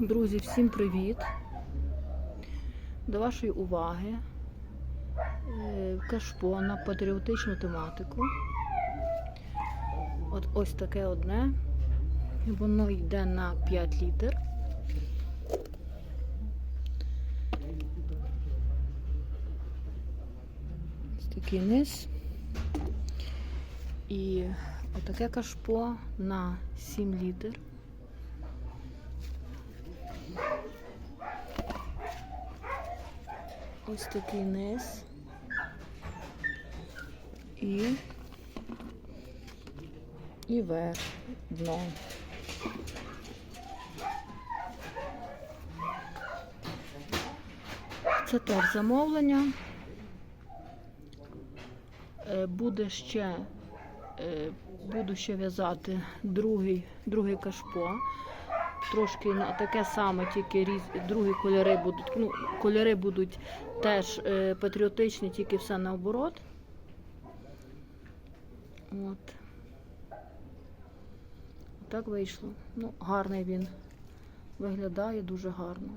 Друзі, всім привіт! До вашої уваги е, кашпо на патріотичну тематику. От ось таке одне. Воно йде на 5 літр. Ось такий низ. І отаке кашпо на 7 літр. Ось такий низ. І, і верх дно. Це теж замовлення. Е, Буде ще, е, буду ще в'язати другий, другий кашпо. Трошки на таке саме, тільки різ, другі кольори будуть. Ну, кольори будуть теж е, патріотичні, тільки все наоборот. От. Так вийшло. Ну, гарний він виглядає дуже гарно.